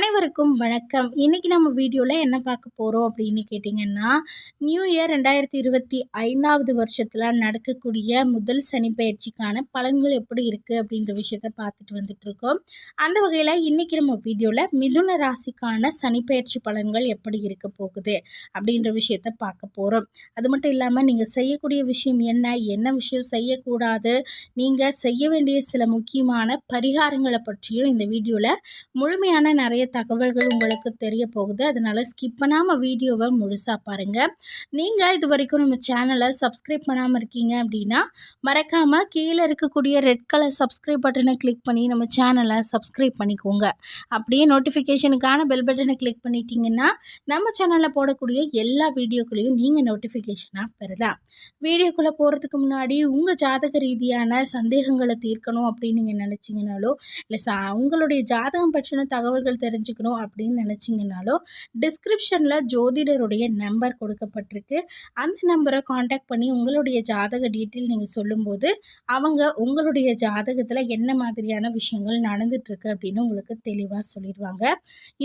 அனைவருக்கும் வணக்கம். இன்றைக்கி நம்ம வீடியோவில் என்ன பார்க்க போகிறோம் அப்படின்னு கேட்டிங்கன்னா நியூ இயர் ரெண்டாயிரத்தி இருபத்தி ஐந்தாவது வருஷத்தில் நடக்கக்கூடிய முதல் சனி பயிற்சிக்கான பலன்கள் எப்படி இருக்குது அப்படின்ற விஷயத்த பார்த்துட்டு வந்துட்டுருக்கோம் அந்த வகையில் இன்றைக்கி நம்ம வீடியோவில் மிதுன ராசிக்கான சனி பயிற்சி பலன்கள் எப்படி இருக்க போகுது அப்படின்ற விஷயத்த பார்க்க போகிறோம் அது மட்டும் இல்லாமல் நீங்கள் செய்யக்கூடிய விஷயம் என்ன என்ன விஷயம் செய்யக்கூடாது நீங்கள் செய்ய வேண்டிய சில முக்கியமான பரிகாரங்களை பற்றியும் இந்த வீடியோவில் முழுமையான நிறைய தகவல்கள் உங்களுக்கு தெரிய போகுது அதனால் ஸ்கிப் பண்ணாமல் வீடியோவை முழுசாக பாருங்கள் நீங்கள் இது வரைக்கும் நம்ம சேனலை சப்ஸ்கிரைப் பண்ணாமல் இருக்கீங்க அப்படின்னா மறக்காமல் கீழே இருக்கக்கூடிய ரெட் கலர் சப்ஸ்கிரைப் பட்டனை கிளிக் பண்ணி நம்ம சேனலை சப்ஸ்கிரைப் பண்ணிக்கோங்க. அப்படியே நோட்டிஃபிகேஷனுக்கான பெல் பட்டனை கிளிக் பண்ணிட்டீங்கன்னா நம்ம சேனலில் போடக்கூடிய எல்லா வீடியோக்களையும் நீங்கள் நோட்டிஃபிகேஷனாக பெறலாம். வீடியோக்குள்ளே போகிறதுக்கு முன்னாடி உங்கள் ஜாதக ரீதியான சந்தேகங்களை தீர்க்கணும் அப்படின்னு நீங்கள் நினச்சிங்கனாலோ இல்லை சா உங்களுடைய ஜாதகம் பற்றின தகவல்கள் தெரிஞ்சுக்கணும் அப்படின்னு நினச்சிங்கனாலோ டிஸ்கிரிப்ஷனில் ஜோதிடருடைய நம்பர் கொடுக்கப்பட்டிருக்கு. அந்த நம்பரை காண்டாக்ட் பண்ணி உங்களுடைய ஜாதக டீட்டெயில் நீங்கள் சொல்லும்போது அவங்க உங்களுடைய ஜாதகத்தில் என்ன மாதிரியான விஷயங்கள் நடந்துகிட்ருக்கு அப்படின்னு உங்களுக்கு தெளிவாக சொல்லிடுவாங்க.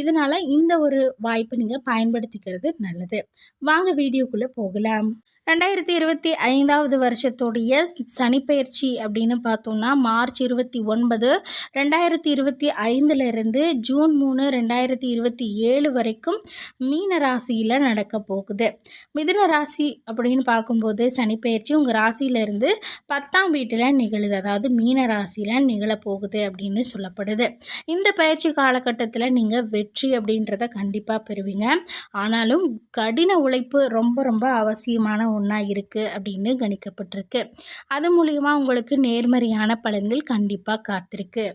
இதனால் இந்த ஒரு வாய்ப்பை நீங்கள் பயன்படுத்திக்கிறது நல்லது. வாங்க வீடியோக்குள்ளே போகலாம். ரெண்டாயிரத்தி இருபத்தி ஐந்தாவது வருஷத்துடைய சனிப்பெயர்ச்சி அப்படின்னு பார்த்தோம்னா மார்ச் இருபத்தி ஒன்பது ரெண்டாயிரத்தி இருபத்தி ஐந்துலேருந்து ஜூன் மூணு ரெண்டாயிரத்தி இருபத்தி ஏழு வரைக்கும் மீன ராசியில் நடக்க போகுது. மிதுன ராசி அப்படின்னு பார்க்கும்போது சனிப்பெயர்ச்சி உங்கள் ராசியிலேருந்து பத்தாம் வீட்டில் நிகழுது. அதாவது மீன ராசியில் நிகழப்போகுது அப்படின்னு சொல்லப்படுது. இந்த பயிற்சி காலகட்டத்தில் நீங்கள் வெற்றி அப்படின்றத கண்டிப்பாக பெறுவீங்க. ஆனாலும் கடின உழைப்பு ரொம்ப ரொம்ப அவசியமான ஒன்றா இருக்குது அப்படின்னு கணிக்கப்பட்டிருக்கு. அது மூலிமா உங்களுக்கு நேர்மறையான பலன்கள் கண்டிப்பாக காத்திருக்கு.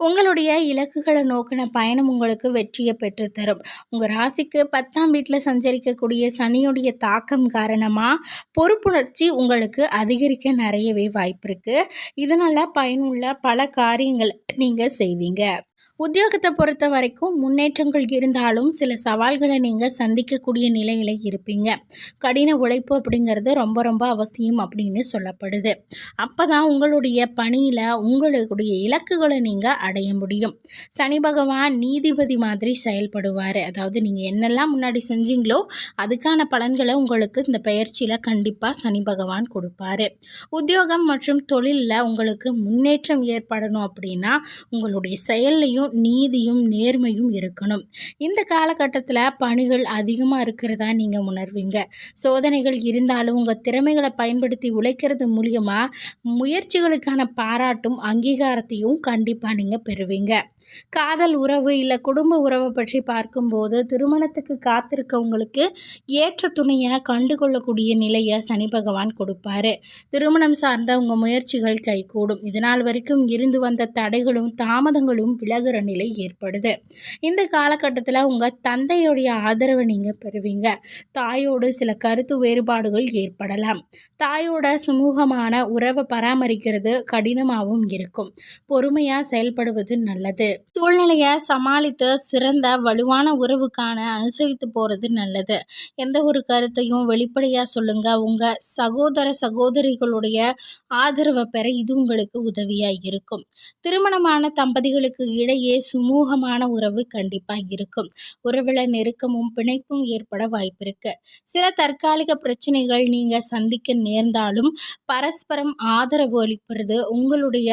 உங்களுடைய இலக்குகளை நோக்கின பயணம் உங்களுக்கு வெற்றியை பெற்றுத்தரும். உங்கள் ராசிக்கு பத்தாம் வீட்டில் சஞ்சரிக்கக்கூடிய சனியுடைய தாக்கம் காரணமாக பொறுப்புணர்ச்சி உங்களுக்கு அதிகரிக்க நிறையவே வாய்ப்பு இருக்குது இதனால் பயனுள்ள பல காரியங்கள் நீங்கள் செய்வீங்க. உத்தியோகத்தை பொறுத்த வரைக்கும் முன்னேற்றங்கள் இருந்தாலும் சில சவால்களை நீங்கள் சந்திக்கக்கூடிய நிலையில் இருப்பீங்க. கடின உழைப்பு அப்படிங்கிறது ரொம்ப ரொம்ப அவசியம் அப்படின்னு சொல்லப்படுது. அப்போ தான் உங்களுடைய பணியில் உங்களுடைய இலக்குகளை நீங்கள் அடைய முடியும். சனி பகவான் நீதிபதி மாதிரி செயல்படுவார். அதாவது நீங்கள் என்னெல்லாம் முன்னாடி செஞ்சீங்களோ அதுக்கான பலன்களை உங்களுக்கு இந்த பயிற்சியில் கண்டிப்பாக சனி பகவான் கொடுப்பாரு. உத்தியோகம் மற்றும் தொழிலில் உங்களுக்கு முன்னேற்றம் ஏற்படணும் அப்படின்னா உங்களுடைய செயல்லையும் நீதியும் நேர்மையும் இருக்கணும். இந்த காலகட்டத்தில் பணிகள் அதிகமாக இருக்கிறதா நீங்கள் உணர்வீங்க? சோதனைகள் இருந்தாலும் உங்கள் திறமைகளை பயன்படுத்தி உழைக்கிறது மூலியமாக முயற்சிகளுக்கான பாராட்டும் அங்கீகாரத்தையும் கண்டிப்பாக நீங்கள் பெறுவீங்க. காதல் உறவு இல்லை குடும்ப உறவை பற்றி பார்க்கும்போது திருமணத்துக்கு காத்திருக்கவங்களுக்கு ஏற்ற துணையை கண்டுகொள்ளக்கூடிய நிலையை சனி பகவான் கொடுப்பாரு. திருமணம் சார்ந்த உங்கள் முயற்சிகள் கைகூடும். இதனால் வரைக்கும் இருந்து வந்த தடைகளும் தாமதங்களும் விலக விலகுற நிலை ஏற்படுது. இந்த காலகட்டத்தில் உங்கள் தந்தையுடைய ஆதரவை நீங்கள் பெறுவீங்க. தாயோடு சில கருத்து வேறுபாடுகள் ஏற்படலாம். தாயோட சுமூகமான உறவை பராமரிக்கிறது கடினமாகவும் இருக்கும். பொறுமையாக செயல்படுவது நல்லது. சூழ்நிலையை சமாளித்து சிறந்த வலுவான உறவுக்கான அனுசரித்து போகிறது நல்லது. எந்த ஒரு கருத்தையும் வெளிப்படையாக சொல்லுங்கள் உங்கள் சகோதர சகோதரிகளுடைய ஆதரவை பெற இது உங்களுக்கு உதவியாக இருக்கும். திருமணமான தம்பதிகளுக்கு இடையே சுமூகமான உறவு கண்டிப்பாக இருக்கும். உறவில் நெருக்கமும் பிணைப்பும் ஏற்பட வாய்ப்பு இருக்கு. சில தற்காலிக பிரச்சனைகள் நீங்கள் சந்திக்க நேர்ந்தாலும் பரஸ்பரம் ஆதரவு அளிப்பது உங்களுடைய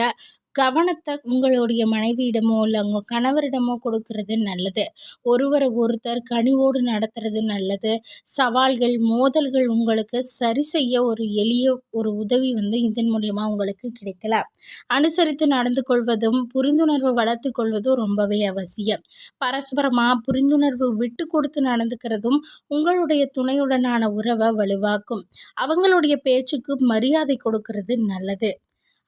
கவனத்தை உங்களுடைய மனைவியிடமோ இல்லை உங்கள் கணவரிடமோ கொடுக்கறது நல்லது. ஒருவரை ஒருத்தர் கனிவோடு நடத்துறது நல்லது. சவால்கள் மோதல்கள் உங்களுக்கு சரி செய்ய ஒரு எளிய ஒரு உதவி வந்து இதன் மூலியமாக உங்களுக்கு கிடைக்கலாம். அனுசரித்து நடந்து கொள்வதும் புரிந்துணர்வு வளர்த்து கொள்வதும் ரொம்பவே அவசியம். பரஸ்பரமாக புரிந்துணர்வு விட்டு கொடுத்து நடந்துக்கிறதும் உங்களுடைய துணையுடனான உறவை வலுவாக்கும். அவங்களுடைய பேச்சுக்கு மரியாதை கொடுக்கறது நல்லது.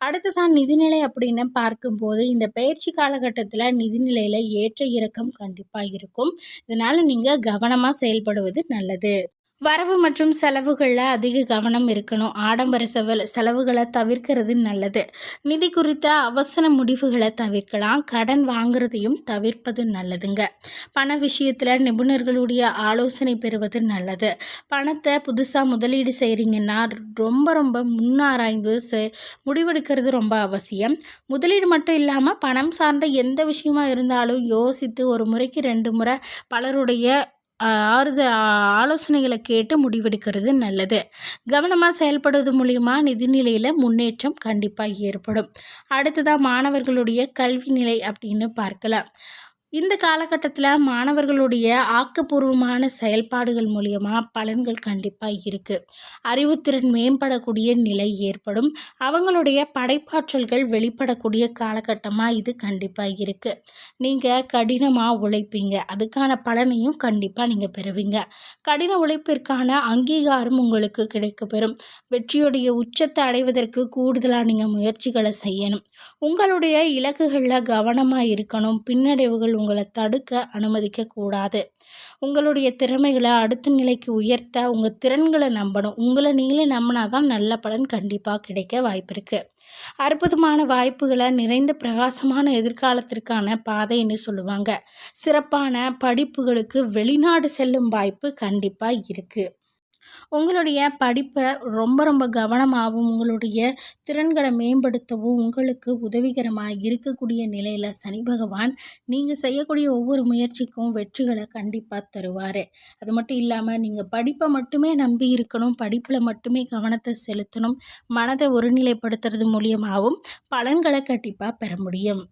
அடுத்ததான் நிதிநிலை அப்படின்னு பார்க்கும்போது இந்த பயிற்சி காலகட்டத்தில் நிதிநிலையில் ஏற்ற இறக்கம் கண்டிப்பாக இருக்கும். இதனால் நீங்கள் கவனமாக செயல்படுவது நல்லது. வரவு மற்றும் செலவுகளில் அதிக கவனம் இருக்கணும். ஆடம்பர செவல் செலவுகளை தவிர்க்கிறது நல்லது. நிதி குறித்த அவசர முடிவுகளை தவிர்க்கலாம். கடன் வாங்குறதையும் தவிர்ப்பது நல்லதுங்க. பண விஷயத்தில் நிபுணர்களுடைய ஆலோசனை பெறுவது நல்லது. பணத்தை புதுசாக முதலீடு செய்கிறீங்கன்னா ரொம்ப ரொம்ப முன்னாராய்ந்து முடிவெடுக்கிறது ரொம்ப அவசியம். முதலீடு மட்டும் இல்லாமல் பணம் சார்ந்த எந்த விஷயமா இருந்தாலும் யோசித்து ஒரு முறைக்கு ரெண்டு முறை பலருடைய ஆறுத ஆலோசனைகளை கேட்டு முடிவெடுக்கிறது நல்லது. கவனமாக செயல்படுவது மூலிமா நிதிநிலையில் முன்னேற்றம் கண்டிப்பாக ஏற்படும். அடுத்ததாக மாணவர்களுடைய கல்வி நிலை அப்படின்னு பார்க்கலாம். இந்த காலகட்டத்தில் மாணவர்களுடைய ஆக்கப்பூர்வமான செயல்பாடுகள் மூலியமாக பலன்கள் கண்டிப்பாக இருக்குது அறிவுத்திறன் மேம்படக்கூடிய நிலை ஏற்படும். அவங்களுடைய படைப்பாற்றல்கள் வெளிப்படக்கூடிய காலகட்டமாக இது கண்டிப்பாக இருக்குது நீங்கள் கடினமாக உழைப்பீங்க. அதுக்கான பலனையும் கண்டிப்பாக நீங்கள் பெறுவீங்க. கடின உழைப்பிற்கான அங்கீகாரம் உங்களுக்கு கிடைக்கப்பெறும். வெற்றியுடைய உச்சத்தை அடைவதற்கு கூடுதலாக நீங்கள் முயற்சிகளை செய்யணும். உங்களுடைய இலக்குகளில் கவனமாக இருக்கணும். பின்னடைவுகள் உங்களை தடுக்க அனுமதிக்கக்கூடாது. உங்களுடைய திறமைகளை அடுத்த நிலைக்கு உயர்த்த உங்கள் திறன்களை நம்பணும். உங்களை நீங்களே நம்பினா தான் நல்ல பலன் கண்டிப்பாக கிடைக்க வாய்ப்பு இருக்குது அற்புதமான வாய்ப்புகளை நிறைந்த பிரகாசமான எதிர்காலத்திற்கான பாதைன்னு சொல்லுவாங்க. சிறப்பான படிப்புகளுக்கு வெளிநாடு செல்லும் வாய்ப்பு கண்டிப்பாக இருக்குது உங்களுடைய படிப்பை ரொம்ப ரொம்ப கவனமாகவும் உங்களுடைய திறன்களை மேம்படுத்தவும் உங்களுக்கு உதவிகரமாக இருக்கக்கூடிய நிலையில் சனி பகவான் நீங்கள் செய்யக்கூடிய ஒவ்வொரு முயற்சிக்கும் வெற்றிகளை கண்டிப்பாக தருவார். அது மட்டும் இல்லாமல் நீங்கள் படிப்பை மட்டுமே நம்பி இருக்கணும் படிப்பில் மட்டுமே கவனத்தை செலுத்தணும் மனதை ஒருநிலைப்படுத்துறது மூலியமாகவும் பலன்களை கண்டிப்பாக பெற முடியும்.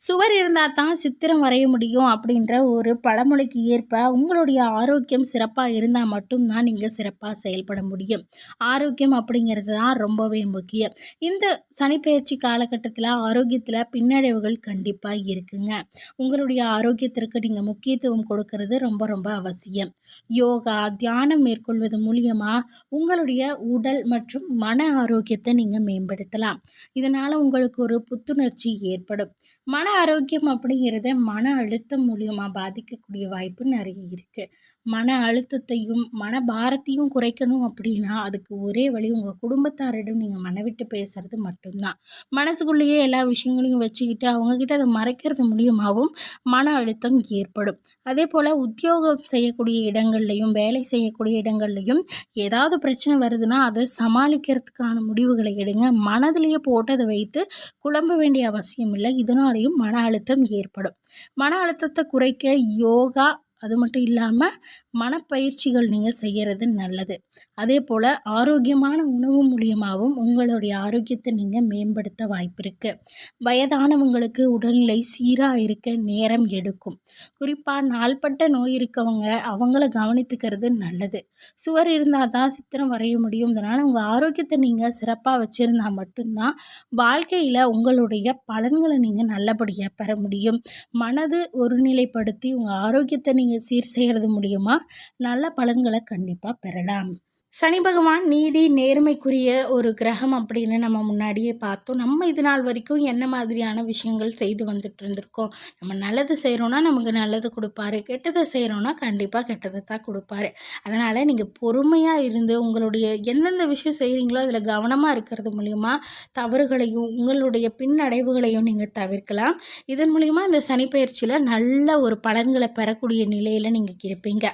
சுவர் இருந்தால் தான் சித்திரம் வரைய முடியும் அப்படின்ற ஒரு பழமொழிக்கு ஏற்ப உங்களுடைய ஆரோக்கியம் சிறப்பாக இருந்தால் மட்டும்தான் நீங்கள் சிறப்பாக செயல்பட முடியும். ஆரோக்கியம் அப்படிங்கிறது தான் ரொம்பவே முக்கியம். இந்த சனிப்பெயர்ச்சி காலகட்டத்தில் ஆரோக்கியத்தில் பின்னடைவுகள் கண்டிப்பாக இருக்குங்க. உங்களுடைய ஆரோக்கியத்திற்கு நீங்கள் முக்கியத்துவம் கொடுக்கறது ரொம்ப ரொம்ப அவசியம். யோகா தியானம் மேற்கொள்வது மூலியமாக உங்களுடைய உடல் மற்றும் மன ஆரோக்கியத்தை நீங்கள் மேம்படுத்தலாம். இதனால் உங்களுக்கு ஒரு புத்துணர்ச்சி ஏற்படும். மன மன ஆரோக்கியம் அப்படிங்கிறத மன அழுத்தம் மூலியமாக பாதிக்கக்கூடிய வாய்ப்பு நிறைய இருக்குது மன அழுத்தத்தையும் மன பாரத்தையும் குறைக்கணும் அப்படின்னா அதுக்கு ஒரே வழி உங்கள் குடும்பத்தாரிடம் நீங்கள் மனவிட்டு பேசுகிறது மட்டும்தான். மனசுக்குள்ளேயே எல்லா விஷயங்களையும் வச்சுக்கிட்டு அவங்கக்கிட்ட அதை மறைக்கிறது மூலியமாகவும் மன அழுத்தம் ஏற்படும். அதே போல் உத்தியோகம் செய்யக்கூடிய இடங்கள்லையும் வேலை செய்யக்கூடிய இடங்கள்லையும் ஏதாவது பிரச்சனை வருதுன்னா அதை சமாளிக்கிறதுக்கான முடிவுகளை எடுங்க. மனதிலேயே போட்டு அதை வைத்து குழம்ப வேண்டிய அவசியம் இல்லை. இதனாலையும் மன அழுத்தம் ஏற்படும். மன அழுத்தத்தை குறைக்க யோகா அது மட்டும் இல்லாமல் மனப்பயிற்சிகள் நீங்கள் செய்கிறது நல்லது. அதே போல் ஆரோக்கியமான உணவு மூலியமாகவும் உங்களுடைய ஆரோக்கியத்தை நீங்கள் மேம்படுத்த வாய்ப்பு இருக்குது வயதானவங்களுக்கு உடல்நிலை சீராக இருக்க நேரம் எடுக்கும். குறிப்பாக நாள்பட்ட நோய் இருக்கவங்க அவங்கள கவனித்துக்கிறது நல்லது. சுவர் இருந்தால் தான் சித்திரம் வரைய முடியும். அதனால் உங்கள் ஆரோக்கியத்தை நீங்கள் சிறப்பாக வச்சுருந்தா மட்டும்தான் வாழ்க்கையில் உங்களுடைய பலன்களை நீங்கள் நல்லபடியாக பெற முடியும். மனது ஒருநிலைப்படுத்தி உங்கள் ஆரோக்கியத்தை நீங்கள் சீர் செய்கிறது மூலியமாக நல்ல பலன்களை கண்டிப்பாக பெறலாம். சனி பகவான் நீதி நேர்மைக்குரிய ஒரு கிரகம் அப்படின்னு நம்ம முன்னாடியே பார்த்தோம். நம்ம இது நாள் வரைக்கும் என்ன மாதிரியான விஷயங்கள் செய்து வந்துட்டு இருந்திருக்கோம்? நம்ம நல்லது செய்கிறோன்னா நமக்கு நல்லது கொடுப்பாரு. கெட்டதை செய்கிறோன்னா கண்டிப்பாக கெட்டதை தான் கொடுப்பாரு. அதனால் நீங்கள் பொறுமையாக இருந்து உங்களுடைய எந்தெந்த விஷயம் செய்கிறீங்களோ அதில் கவனமாக இருக்கிறது மூலிமா தவறுகளையும் உங்களுடைய பின்னடைவுகளையும் நீங்கள் தவிர்க்கலாம். இதன் மூலிமா இந்த சனிப்பயிற்சியில் நல்ல ஒரு பலன்களை பெறக்கூடிய நிலையில் நீங்கள் இருப்பீங்க.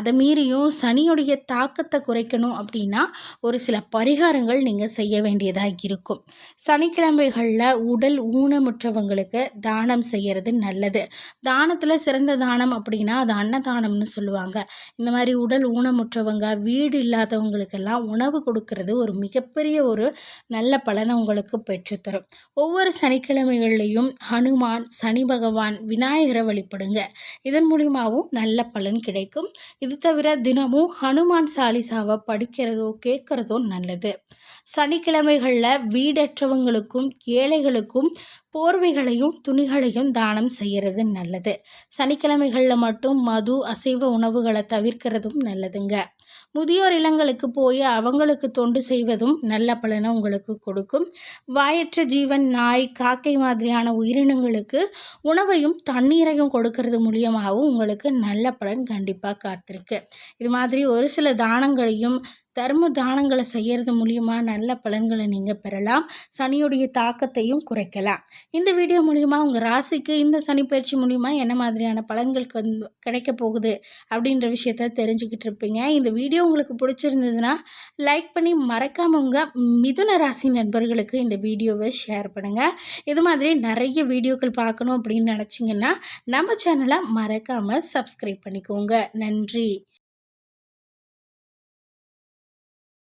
அதை மீறியும் சனியுடைய தாக்கத்தை குறைக்கணும் பண்ணணும் அப்படின்னா ஒரு சில பரிகாரங்கள் நீங்கள் செய்ய வேண்டியதாக இருக்கும். சனிக்கிழமைகளில் உடல் ஊனமுற்றவங்களுக்கு தானம் செய்கிறது நல்லது. தானத்தில் சிறந்த தானம் அப்படின்னா அது அன்னதானம்னு சொல்லுவாங்க. இந்த மாதிரி உடல் ஊனமுற்றவங்க வீடு இல்லாதவங்களுக்கெல்லாம் உணவு கொடுக்கறது ஒரு மிகப்பெரிய ஒரு நல்ல பலனை உங்களுக்கு பெற்றுத்தரும். ஒவ்வொரு சனிக்கிழமைகள்லையும் ஹனுமான் சனி பகவான் விநாயகரை வழிபடுங்க. இதன் மூலியமாகவும் நல்ல பலன் கிடைக்கும். இது தவிர தினமும் ஹனுமான் சாலிசாவை படிக்கிறதோ கேட்குறதோ நல்லது. சனிக்கிழமைகளில் வீடற்றவங்களுக்கும் ஏழைகளுக்கும் போர்வைகளையும் துணிகளையும் தானம் செய்கிறது நல்லது. சனிக்கிழமைகளில் மட்டும் மது அசைவ உணவுகளை தவிர்க்கிறதும் நல்லதுங்க. முதியோர் இல்லங்களுக்கு போய் அவங்களுக்கு தொண்டு செய்வதும் நல்ல பலனை உங்களுக்கு கொடுக்கும். வாயற்ற ஜீவன் நாய் காக்கை மாதிரியான உயிரினங்களுக்கு உணவையும் தண்ணீரையும் கொடுக்கறது மூலியமாகவும் உங்களுக்கு நல்ல பலன் கண்டிப்பாக காத்திருக்கு. இது மாதிரி ஒரு சில தானங்களையும் தர்ம தானங்களை செய்கிறது மூலியமாக நல்ல பலன்களை நீங்கள் பெறலாம். சனியுடைய தாக்கத்தையும் குறைக்கலாம். இந்த வீடியோ மூலியமாக உங்கள் ராசிக்கு இந்த சனி பயிற்சி மூலியமாக என்ன மாதிரியான பலன்களுக்கு வந்து கிடைக்க போகுது அப்படின்ற விஷயத்த தெரிஞ்சுக்கிட்டு இருப்பீங்க. இந்த வீடியோ உங்களுக்கு பிடிச்சிருந்ததுன்னா லைக் பண்ணி மறக்காம உங்கள் மிதுன ராசி நண்பர்களுக்கு இந்த வீடியோவை ஷேர் பண்ணுங்கள் இது மாதிரி நிறைய வீடியோக்கள் பார்க்கணும் அப்படின்னு நினச்சிங்கன்னா நம்ம சேனலை மறக்காமல் சப்ஸ்கிரைப் பண்ணிக்கோங்க. நன்றி.